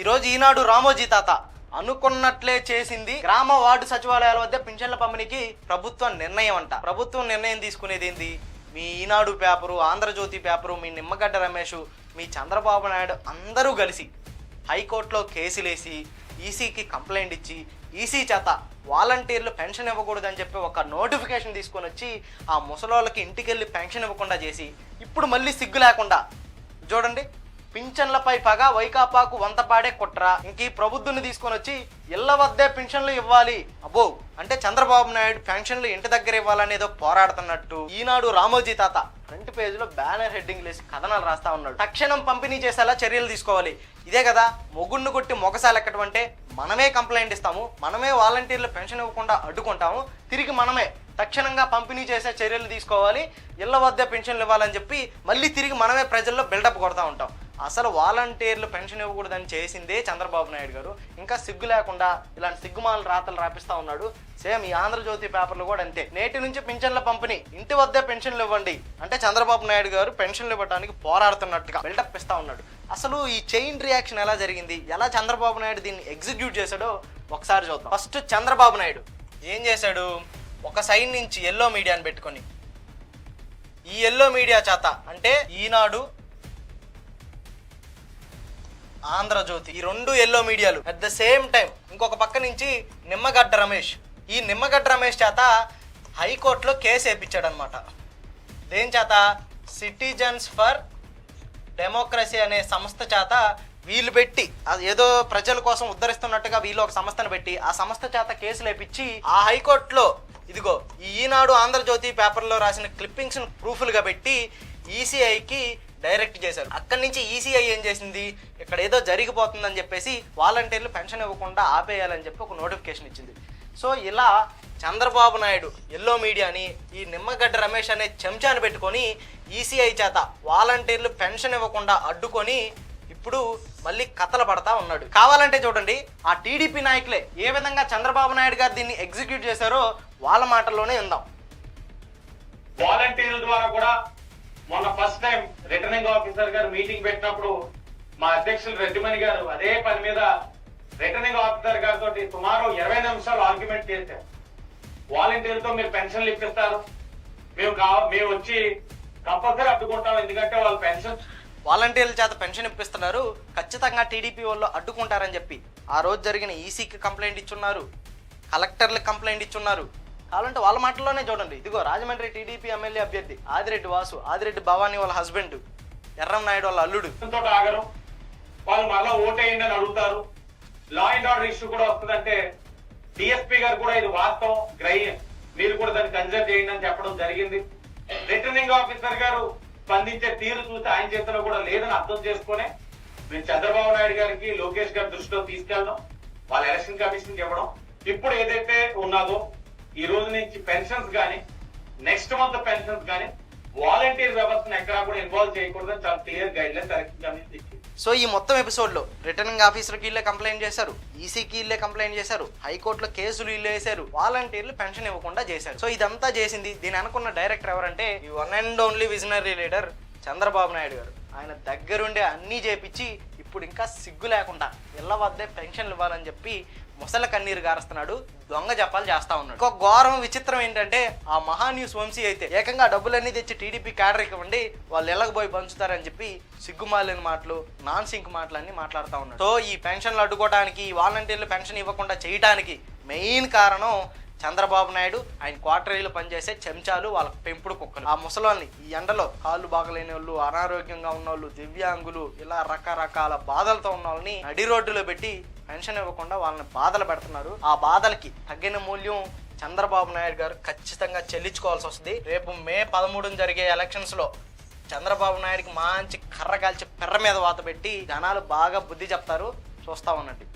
ఈరోజు ఈనాడు రామోజీ తాత అనుకున్నట్లే చేసింది గ్రామ వార్డు సచివాలయాల వద్ద పింఛన్ల పంపిణీకి ప్రభుత్వం నిర్ణయం అంట ప్రభుత్వం నిర్ణయం తీసుకునేది ఏంది మీ ఈనాడు పేపరు ఆంధ్రజ్యోతి పేపరు మీ నిమ్మగడ్డ రమేష్ మీ చంద్రబాబు నాయుడు అందరూ కలిసి హైకోర్టులో కేసులేసి ఈసీకి కంప్లైంట్ ఇచ్చి ఈసీ చేత వాలంటీర్లు పెన్షన్ ఇవ్వకూడదని చెప్పి ఒక నోటిఫికేషన్ తీసుకొని వచ్చి ఆ ముసలోళ్ళకి ఇంటికి వెళ్ళి పెన్షన్ ఇవ్వకుండా చేసి ఇప్పుడు మళ్ళీ సిగ్గు లేకుండా చూడండి. పింఛన్లపై పగ వైకాపాకు వంతపాడే కుట్ర. ఇంక ఈ ప్రబుద్ధుని తీసుకొని వచ్చి ఇళ్ళ వద్దే పెన్షన్లు ఇవ్వాలి. అబ్బో అంటే చంద్రబాబు నాయుడు పెన్షన్లు ఇంటి దగ్గర ఇవ్వాలనేదో పోరాడుతున్నట్టు. ఈనాడు రామోజీ తాత ఫ్రంట్ పేజీలో బ్యానర్ హెడ్డింగ్ లేసి కథనాలు రాస్తా ఉన్నాడు. తక్షణం పంపిణీ చేసేలా చర్యలు తీసుకోవాలి. ఇదే కదా మొగుణ్ణి కొట్టి మొగసాలెక్కడం అంటే మనమే కంప్లైంట్ ఇస్తాము మనమే వాలంటీర్లు పెన్షన్ ఇవ్వకుండా అడ్డుకుంటాము తిరిగి మనమే తక్షణంగా పంపిణీ చేసే చర్యలు తీసుకోవాలి ఇళ్ళ వద్ద పెన్షన్లు ఇవ్వాలని చెప్పి మళ్ళీ తిరిగి మనమే ప్రజల్లో బిల్డప్ కొడతా ఉంటాం. అసలు వాలంటీర్లు పెన్షన్ ఇవ్వకూడదని చేసిందే చంద్రబాబు నాయుడు గారు. ఇంకా సిగ్గు లేకుండా ఇలాంటి సిగ్గుమాల రాతలు రాపిస్తూ ఉన్నాడు. సేమ్ ఈ ఆంధ్రజ్యోతి పేపర్లు కూడా అంతే. నేటి నుంచి పెన్షన్ల పంపిణీ. ఇంటి వద్దే పెన్షన్లు ఇవ్వండి. అంటే చంద్రబాబు నాయుడు గారు పెన్షన్లు ఇవ్వడానికి పోరాడుతున్నట్టుగా బిల్డప్ ఇస్తూ ఉన్నాడు. అసలు ఈ చైన్ రియాక్షన్ ఎలా జరిగింది? ఎలా చంద్రబాబు నాయుడు దీన్ని ఎగ్జిక్యూట్ చేశాడో ఒకసారి చూద్దాం. ఫస్ట్ చంద్రబాబు నాయుడు ఏం చేశాడు? ఒక సైడ్ నుంచి ఎల్లో మీడియాని పెట్టుకొని. ఈ ఎల్లో మీడియా చేత అంటే ఈనాడు ఆంధ్రజ్యోతి. ఈ రెండు ఎల్లో మీడియాలు అట్ ద సేమ్ టైం ఇంకొక పక్క నుంచి నిమ్మగడ్డ రమేష్. ఈ నిమ్మగడ్డ రమేష్ చేత హైకోర్టులో కేసు వేయించాడు అనమాట దేని చేత? సిటిజన్స్ ఫర్ డెమోక్రసీ అనే సంస్థ చేత వీళ్ళు పెట్టి అది ఏదో ప్రజల కోసం ఉద్ధరిస్తున్నట్టుగా వీళ్ళు ఒక సంస్థను పెట్టి ఆ సంస్థ చేత కేసులు వేపించి ఆ హైకోర్టులో ఇదిగో ఈ ఈనాడు ఆంధ్రజ్యోతి పేపర్లో రాసిన క్లిప్పింగ్స్ ప్రూఫ్లుగా పెట్టి ఈసీఐకి డైరెక్ట్ చేశారు. అక్కడి నుంచి ఈసీఐ ఏం చేసింది? ఇక్కడ ఏదో జరిగిపోతుందని చెప్పేసి వాలంటీర్లు పెన్షన్ ఇవ్వకుండా ఆపేయాలని చెప్పి ఒక నోటిఫికేషన్ ఇచ్చింది. సో ఇలా చంద్రబాబు నాయుడు ఎల్లో మీడియాని ఈ నిమ్మగడ్డ రమేష్ అనే చెంచాను పెట్టుకొని ఈసీఐ చేత వాలంటీర్లు పెన్షన్ ఇవ్వకుండా అడ్డుకొని ఇప్పుడు మళ్ళీ కథలు పడతా ఉన్నాడు. కావాలంటే చూడండి ఆ టీడీపీ నాయకులే ఏ విధంగా చంద్రబాబు నాయుడు గారు దీన్ని ఎగ్జిక్యూట్ చేశారో వాళ్ళ మాటల్లోనే ఉందాం వాలంటీర్ల ద్వారా కూడా మొన్న ఫస్ట్ టైం రిటర్నింగ్ ఆఫీసర్ గారు మీటింగ్ పెట్టినప్పుడు మా అధ్యక్షులు రెడ్డిమణి గారు అదే పని మీద రిటర్నింగ్ ఆఫీసర్ గారితో సుమారు ఇరవై నిమిషాలు ఆర్గ్యుమెంట్ చేశారు. వాలంటీర్లతో మీరు పెన్షన్లు ఇప్పిస్తారు. మేము కావ మేము వచ్చి కంపల్సరీ అడ్డుకుంటాం ఎందుకంటే వాళ్ళు పెన్షన్ వాలంటీర్ల చేత పెన్షన్ ఇప్పిస్తున్నారు. ఖచ్చితంగా టీడీపీ వాళ్ళు అడ్డుకుంటారని చెప్పి. ఆ రోజు జరిగిన ఈసీకి కంప్లైంట్ ఇచ్చున్నారు. కలెక్టర్లకు కంప్లైంట్ ఇచ్చున్నారు. కావాలంటే వాళ్ళ మాటల్లోనే చూడండి. ఇదిగో రాజమండ్రి టీడీపీ ఎమ్మెల్యే అభ్యర్థి ఆదిరెడ్డి వాసు ఆదిరెడ్డి భవానీ వాళ్ళ హస్బెండ్ ఎర్రం నాయుడు వాళ్ళ అల్లుడు. తోటి ఆగరు. వాళ్ళు మళ్ళా ఓటేయండి అని అడుగుతారు. లా అండ్ ఆర్డర్ ఇష్యూ కూడా వస్తుందంటే డిఎస్పీ గారు కూడా ఇది వాస్తవం గ్రహ్యం. మీరు కూడా దాన్ని కన్సల్ట్ చేయండి అని చెప్పడం జరిగింది. రిటర్నింగ్ ఆఫీసర్ గారు స్పందించే తీరు చూస్తే ఆయన చేతిలో కూడా లేదని అర్థం చేసుకునే మేము చంద్రబాబు నాయుడు గారికి లోకేష్ గారి దృష్టిలో తీసుకెళ్దాం వాళ్ళ ఎలక్షన్ కమిషన్ ఇవ్వడం ఇప్పుడు ఏదైతే ఉన్నదో ఈ రోజు నుంచి పెన్షన్స్ కానీ నెక్స్ట్ మంత్ పెన్షన్స్ కానీ వాలంటీర్ వ్యవస్థను ఎక్కడా కూడా ఇన్వాల్వ్ చేయకూడదని చాలా clear guideline election commission ఇచ్చింది. సో ఈ మొత్తం ఎపిసోడ్లో రిటర్నింగ్ ఆఫీసర్కి వీళ్ళే కంప్లైంట్ చేశారు ఈసీకి వీళ్ళే కంప్లైంట్ చేశారు హైకోర్టులో కేసులు వీళ్ళు వేశారు వాలంటీర్లు పెన్షన్ ఇవ్వకుండా చేశారు. సో ఇదంతా చేసింది దీని అనుకున్న డైరెక్టర్ ఎవరంటే ఈ one and only visionary leader Chandrababu Naidu గారు. ఆయన దగ్గరుండే అన్నీ చేపించి ఇప్పుడు ఇంకా సిగ్గు లేకుండా ఇళ్ళ వద్దే పెన్షన్లు ఇవ్వాలని చెప్పి ముసల కన్నీరు గారుస్తున్నాడు దొంగ జపాలు చేస్తా ఉన్నాడు. ఒక ఘోరం విచిత్రం ఏంటంటే ఆ మహా వంశీ అయితే ఏకంగా డబ్బులన్నీ తెచ్చి టీడీపీ క్యాడర్కి ఇవ్వండి వాళ్ళు ఎళ్ళకి పోయి పంచుతారని చెప్పి సిగ్గుమాలిన మాటలు నాన్ సింక్ మాటలన్నీ మాట్లాడుతూ ఉన్నాడు. సో ఈ పెన్షన్లు అడ్డుకోవడానికి ఈ వాలంటీర్లు పెన్షన్ ఇవ్వకుండా చేయడానికి మెయిన్ కారణం చంద్రబాబు నాయుడు. ఆయన క్వార్టరీలు పనిచేసే చెంచాలు వాళ్ళ పెంపుడు కుక్కలు. ఆ ముసలోని ఈ ఎండలో కాళ్ళు బాగలేని వాళ్ళు అనారోగ్యంగా ఉన్న వాళ్ళు దివ్యాంగులు ఇలా రకరకాల బాధలతో ఉన్న వాళ్ళని నడి రోడ్డులో పెట్టి పెన్షన్ ఇవ్వకుండా వాళ్ళని బాధలు పెడుతున్నారు. ఆ బాధలకి తగ్గిన మూల్యం చంద్రబాబు నాయుడు గారు ఖచ్చితంగా చెల్లించుకోవాల్సి వస్తుంది. రేపు మే పదమూడున జరిగే ఎలక్షన్స్లో చంద్రబాబు నాయుడుకి మంచి కర్ర కాల్చి పెర్ర మీద వాత పెట్టి జనాలు బాగా బుద్ధి చెప్తారు. చూస్తా ఉన్నట్టు